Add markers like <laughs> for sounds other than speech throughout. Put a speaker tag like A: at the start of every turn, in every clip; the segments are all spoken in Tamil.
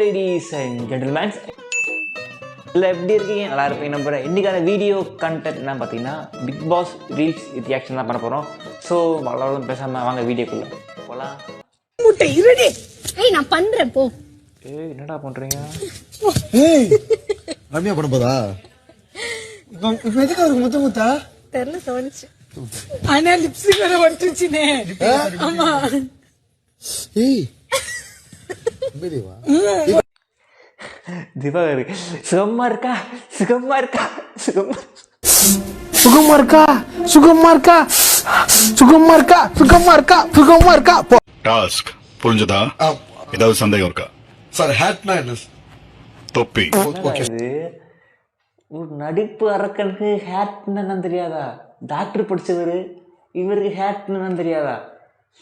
A: லேடிஸ் அண்ட் ஜென்டில்மேன்ஸ் இல்லை எப்படி இருக்கீங்க? நல்லா இருப்பீங்க நம்புறேன் இன்றைக்கான வீடியோ கண்டென்ட் என்ன பார்த்தீங்கன்னா பிக் பாஸ் ரீல்ஸ் ரியாக்ஷன் தான் பண்ண போகிறோம் ஸோ வளரும் பேசாமல் வாங்க வீடியோக்குள்ளே. போகலாம்
B: ஏய் நான் பண்றேன் போ.
A: ஏய் என்னடா பண்ணுறீங்க
C: ரம்யா பண்ண போதா?
D: இப்போ இப்போ எதுக்கு அவருக்கு முத்த முத்தா
B: தெரியல தோணுச்சு.
D: ஆனா லிப்ஸ்டிக் வேற வந்துச்சுனே ஆமா.
C: ஏய்?
A: திவாகர் சுகமா இருக்கா சுகமா இருக்கா சுகமா
E: சுகமா இருக்கா சுகமா இருக்கா சுகமா இருக்கா சுகமா இருக்கா சுகமா இருக்கா
F: டாஸ்க் புரிஞ்சதா ஏதாவது சந்தேகம் இருக்கா
C: சார் ஹேட்னா என்ன
F: தொப்பி
A: ஒரு நடிப்பு அரக்கனுக்கு ஹேட்னு என்னன்னு தெரியாதா? டாக்டர் படிச்சவர் இவருக்கு ஹேட்னு என்னன்னு தெரியாதா?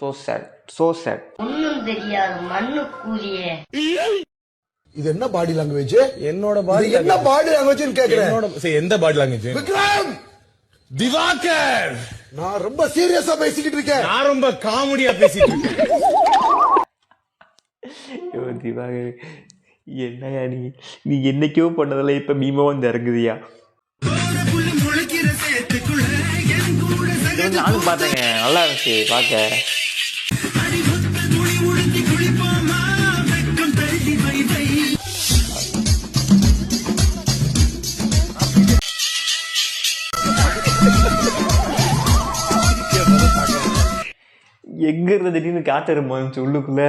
A: ஸோ சேட் ஸோ சேட்
G: ஒண்ணும் தெரியாது மண்ணு கூறியே
C: இது என்ன பாடி லாங்குவேஜ்
E: என்னோட
C: இது என்ன பாடி லாங்குவேஜ் கேக்குறேன்.
E: என்னோட எந்த பாடி லாங்குவேஜ்
C: விக்ரம்!
E: திவாகர்!
C: நான் ரொம்ப சீரியஸா பேசிக்கிட்டு இருக்கேன்.
E: நான் ரொம்ப காமெடியா பேசிட்டு இருக்கேன்.
A: ஐயோ திவாகர். என்னையா நீ? நீ என்னைக்கோ பண்ணதில்ல இப்போ மீமா வந்து இறங்குதியா? நானும் பார்த்தேங்க நல்லா இருந்துச்சு பார்க்க. எங்க இருந்து திடீர்னு காத்தரும் வந்துச்சு உள்ளுக்குள்ள?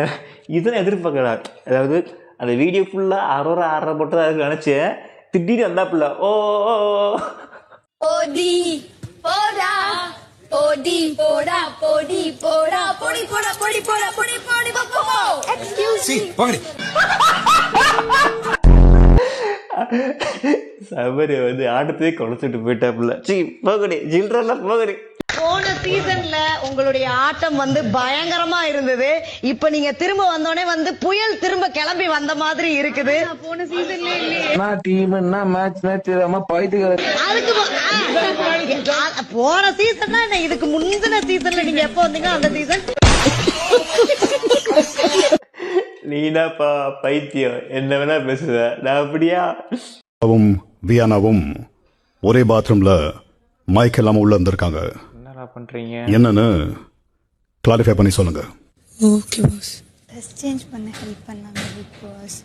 A: இதெல்லாம் எதிர்பார்க்கல அதாவது அந்த வீடியோ ஃபுல்லாக அரை அரை மட்டும் தான் நினச்சேன் திடீர்னு வந்தாப்புல ஓ ஓ, ஓ.
B: போடி போடா போடி போடா போடி போடா பொடி போடா பொடி போடா பொடி போடி போ எக்ஸ்கியூஸ் மீ
A: சபரி வந்து ஆட்டத்தையே குறைச்சிட்டு போயிட்டாப்புல. சி போகடி. ஜில்ரெல்லாம் போகடி.
G: போன சீசன்ல உங்களுடைய ஆட்டம் வந்து பயங்கரமா இருந்தது. இப்ப நீங்க திரும்ப வந்தோடனே வந்து புயல் திரும்ப கிளம்பி வந்த மாதிரி இருக்குது. போன சீசன்ல
E: டீம்னா மேட்ச் மேட்ச்
G: அதுக்கு போன சீசன்னா என்ன? இதுக்கு முந்தின சீசன்ல நீங்க எப்போ வந்தீங்க அந்த சீசன்
A: நீனாப்பா பைத்தியம். என்ன வேணா பேசுவ. நான் அப்படியா?
F: வியானாவும் ஒரே பாத்ரூம்ல மைக் இல்லாம உள்ள இருந்திருக்காங்க.
A: என்னடா
F: என்னன்னு கிளாரிஃபை பண்ணி சொல்லுங்க.
D: ஓகே பாஸ்
B: ட்ரெஸ் சேஞ்ச் பண்ண ஹெல்ப் பண்ணாங்க பிக் பாஸ்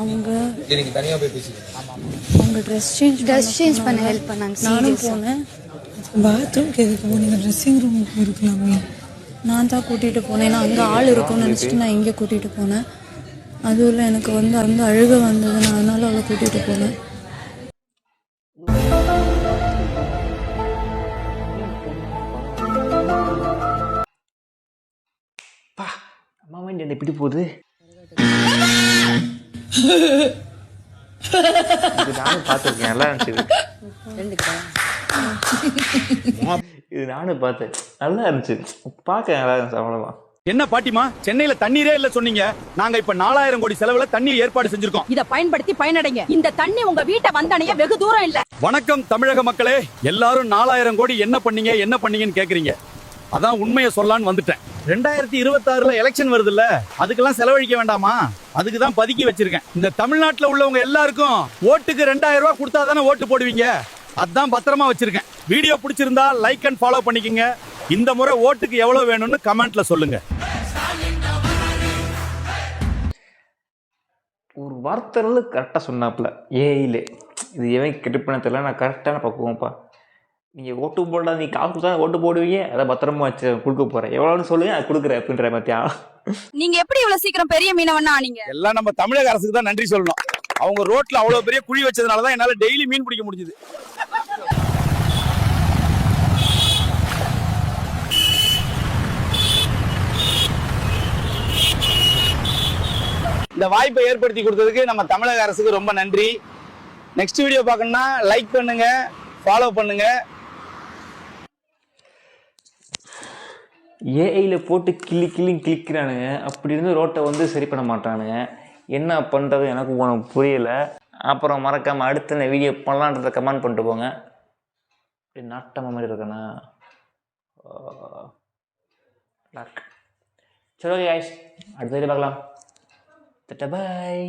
H: அவங்க அவங்க ட்ரெஸ் சேஞ்ச்
B: ட்ரெஸ் சேஞ்ச் பண்ண ஹெல்ப் பண்ணாங்க
H: நானும் போனேன்.
D: பாத்ரூம்க்கு எதுக்கு போனீங்க? ட்ரெஸ்ஸிங் ரூமுக்கு இருக்கலாமே
H: நான் தான் கூட்டிட்டு போனேன். நான் அங்கே ஆள் இருக்கும்னு நினச்சிட்டு நான் இங்கே கூட்டிட்டு போனேன். அதுவும் இல்லை எனக்கு வந்து வந்து அழுக வந்தது நான் அதனால அவளை கூட்டிட்டு போனேன்.
A: அம்மா என்ன இப்படி போகுது? <laughs> இது நானும் பார்த்துருக்கேன் நல்லா இருந்துச்சு இது. இது நானும் பார்த்தேன். நல்லா இருந்துச்சு. பார்க்க நல்லா இருந்துச்சு அவ்வளோதான்
I: என்ன பாட்டிமா? சென்னையில தண்ணீரே இல்ல சொன்னீங்க. நாங்க இப்ப நாலாயிரம் கோடி செலவுல தண்ணீர் ஏற்பாடு செஞ்சிருக்கோம்.
J: இத பயன்படுத்தி பயனடைங்க. இந்த தண்ணி உங்க வீட்டை வந்தடைய வெகு தூரம் இல்ல.
I: வணக்கம் தமிழக மக்களே. எல்லாரும் நாலாயிரம் கோடி என்ன பண்ணீங்க என்ன பண்ணீங்கன்னு கேக்குறீங்க. அதான் உண்மையை சொல்லலான்னு வந்துட்டேன். ரெண்டாயிரத்தி இருபத்தாறுல எலெக்ஷன் வருது இல்ல அதுக்கெல்லாம் செலவழிக்க வேண்டாமா? அதுக்கு தான் பதுக்கி வச்சிருக்கேன். இந்த தமிழ்நாட்டில் உள்ளவங்க எல்லாருக்கும் ஓட்டுக்கு ரெண்டாயிரம் ரூபாய் கொடுத்தா தானே ஓட்டு போடுவீங்க? அதான் பத்திரமா வச்சிருக்கேன். வீடியோ பிடிச்சிருந்தா லைக் அண்ட் ஃபாலோ பண்ணிக்கோங்க. இந்த முறை ஓட்டுக்கு எவ்வளவு வேணும்னு கமெண்ட்ல சொல்லுங்க.
A: ஒரு வார்த்தை கரெக்டாக சொன்னாப்புல ஏயிலே இது எவன் கெட்டு பண்ண தெரியல நான் கரெக்டான பக்குவம்ப்பா. நீங்கள் ஓட்டு போடா நீ காசு கொடுத்தா ஓட்டு போடுவீங்க? அதை பத்திரமா வச்சு கொடுக்க போகிறேன் எவ்வளோன்னு சொல்லுங்க அது கொடுக்குறேன் அப்படின்ற மத்தியா
J: நீங்க எப்படி இவ்வளவு சீக்கிரம் பெரிய மீனவனா ஆனீங்க
I: எல்லாம் நம்ம தமிழக அரசுக்கு தான் நன்றி சொல்லணும். அவங்க ரோட்ல அவ்வளவு பெரிய குழி வச்சதுனால தான் என்னால டெய்லி மீன் பிடிக்க முடிஞ்சது. இந்த வாய்ப்பை ஏற்படுத்தி கொடுத்ததுக்கு நம்ம தமிழக அரசுக்கு ரொம்ப நன்றி. நெக்ஸ்ட் வீடியோ பார்க்கணும்னா லைக் பண்ணுங்க ஃபாலோ பண்ணுங்க.
A: ஏஐயில் போட்டு கிள்ளி கிள்ளி கிளிக்கிறானுங்க அப்படி இருந்து ரோட்டை வந்து சரி பண்ண மாட்டானுங்க. என்ன பண்ணுறது எனக்கு உனக்கு புரியலை. அப்புறம் மறக்காமல் அடுத்த இந்த வீடியோ பண்ணலான்றதை கமெண்ட் பண்ணிட்டு போங்க. இப்படி நாட்டமாக மாதிரி இருக்கேண்ணா சரி ஓகே ஆயிஷ் அடுத்த வீடியோ பார்க்கலாம். பாய்.